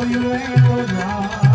જોયું એનો રામ